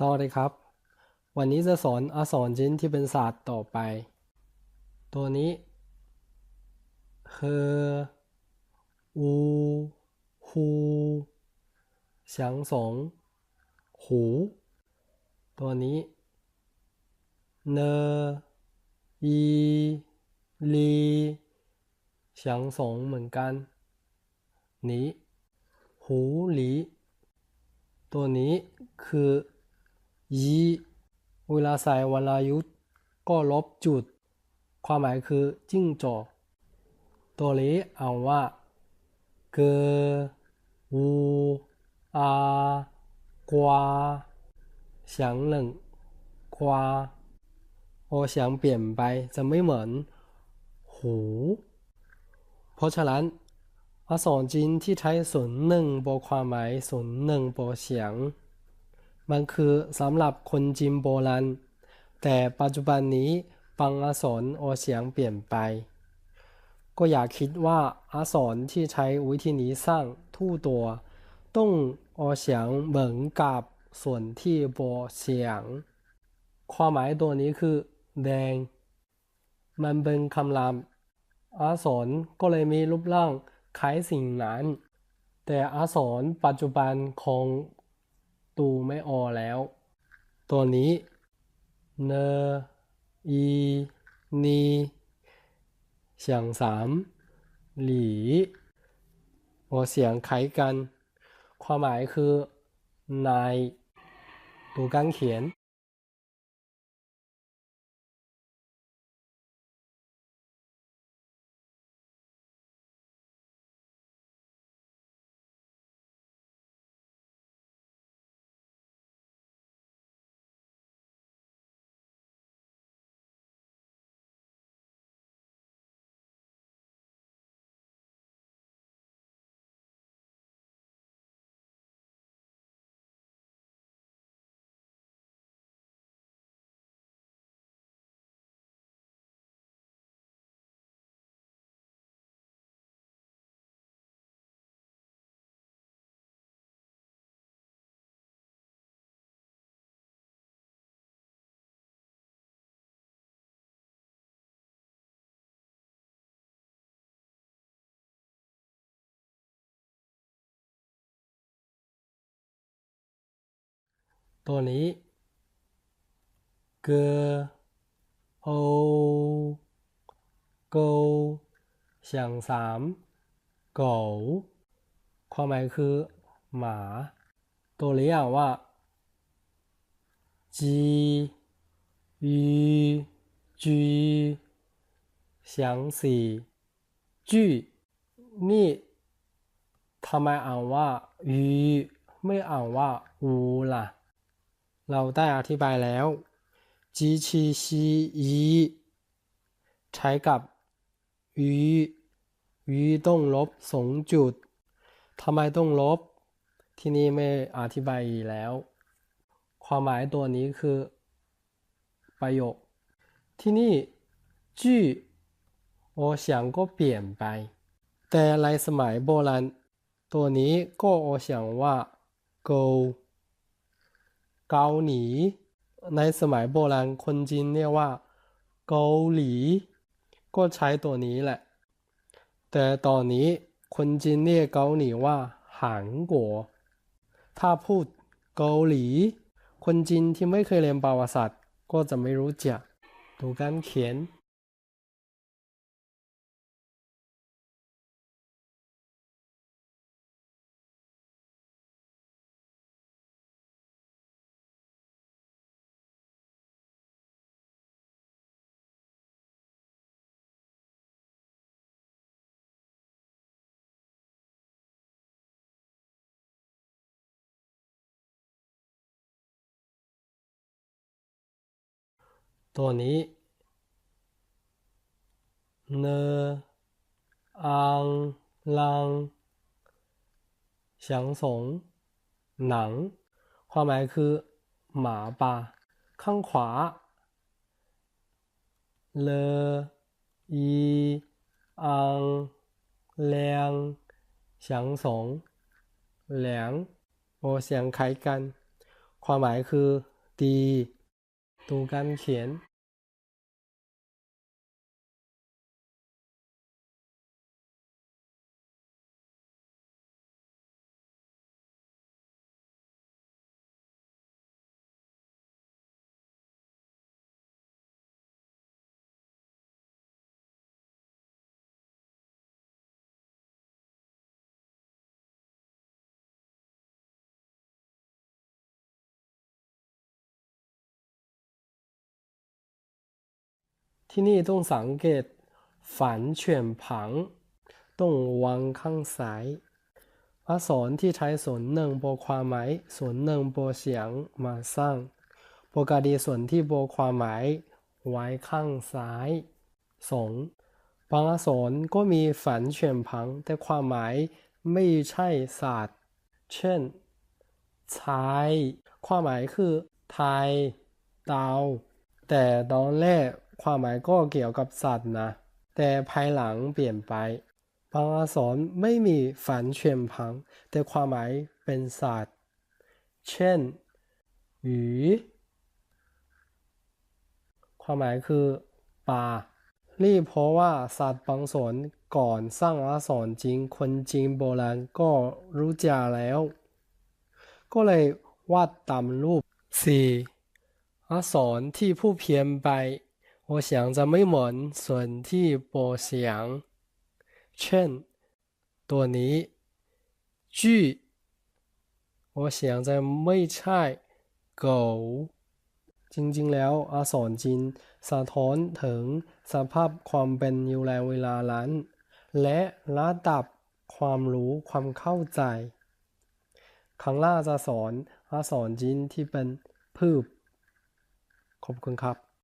สวัสดีครับ วันนี้จะสอนอักษรจีนที่เป็นศาสตร์ต่อไป ตัวนี้เฮอูฮูเสียงสองหู ตัวนี้เนอีลีเสียงสองเหมือนกัน นี้ หูหลี ตัวนี้คือ ยีเวลาใส่วลายุทธก็ลบจุด ความหมายคือจิ้งจอก ตัวนี้อ่าว่าเกวูอากวาเสียงหนึ่งกวาพอเสียงเปลี่ยนไปจะไม่เหมือนหู เพราะฉะนั้นอักษรจีนที่ใช้ศูนย์หนึ่งบวกความหมายศูนย์หนึ่งบวกเสียง มันคือสำหรับคนจีนโบราณ แต่ปัจจุบันนี้บางอักษรออกเสียงเปลี่ยนไป ก็อย่าคิดว่าอักษรที่ใช้วิธีนี้สร้างทู่ตัว ต้องออกเสียงเหมือนกับส่วนที่โบเสียง ความหมายตัวนี้คือแดง มันเป็นคำรามอักษรก็เลยมีรูปร่างคล้ายสิ่งนั้น แต่อักษรปัจจุบันคง ตูไม่ออแล้ว ตัวนี้ เนอีนีเสียงสามหลีออกเสียงไขกัน ความหมายคือ นายดูกางเขียน ตัวนี้เกโอโกเสียงสามเก๋าความหมายคือหมาตัวนี้อ่านว่าจียูจีเสียงสี่จื้นี่ทำไมอ่านว่ายูไม่อ่านว่าอูล่ะ เราได้อธิบายแล้วจีชีซีอีใช้กับวีวีต้องลบสองจุดทำไมต้องลบ ที่นี่ไม่อธิบายอีกแล้ว ความหมายตัวนี้คือ ประโยค ที่นี่จื่อโอเฉียงก็เปลี่ยนไป แต่ในสมัยโบราณตัวนี้ก็โอเฉียงว่า go เกาหลีในสมัยโบราณคนจีนเรียกว่าเกาหลี ก็ใช้ตัวนี้แหละ แต่ตอนนี้คนจีนเรียกเกาหลีว่าหานกัวถ้าพูดเกาหลี คนจีนที่ไม่เคยเรียนประวัติศาสตร์ก็จะไม่รู้จักดูการเขียน ตัวนี้เนอังลังเสียงสงหนัง ความหมายคือ หมาป่า ข้างขวา เลอีอังแรงเสียงสงแหลงโอเสียงคล้ายกันคความหมายคือ ดีดูการเขียน ที่นี่ต้องสังเกตฝันเฉียนผังต้องวางข้างซ้ายอักษรที่ใช้ส่วนหนึ่งบวกความหมายส่วนหนึ่งบวกเสียงมาสร้างปกติส่วนที่บวกความหมายไว้ข้างซ้ายสองบางอักษรก็มีฝันเฉียนผังแต่ความหมายไม่ใช่ศาสตร์ เช่นไทยความหมายคือไทยดาวแต่ตอนแรก ความหมายก็เกี่ยวกับสัตว์นะ แต่ภายหลังเปลี่ยนไปบางอักษรไม่มีฝันเฉียนผัง แต่ความหมายเป็นสัตว์ เช่นหยูความหมายคือปลานี่เพราะว่าสัตว์บางส่วนก่อนสร้างอักษรจริง คนจีนโบราณก็รู้จักแล้ว ก็เลยวาดตามรูป 4. อักษรที่ผู้เพียนไป 我想จะไม่เหมือนส่วนที่โปรเสียง เช่น ตัวนี้จื้อ我想จะไม่ใช่狗จริงๆ แล้วอักษรจีนสะท้อนถึงสภาพความเป็นอยู่ในเวลานั้น และระดับความรู้ความเข้าใจข้างล่างจะสอนอักษรจีนที่เป็นพืบขอบคุณครับ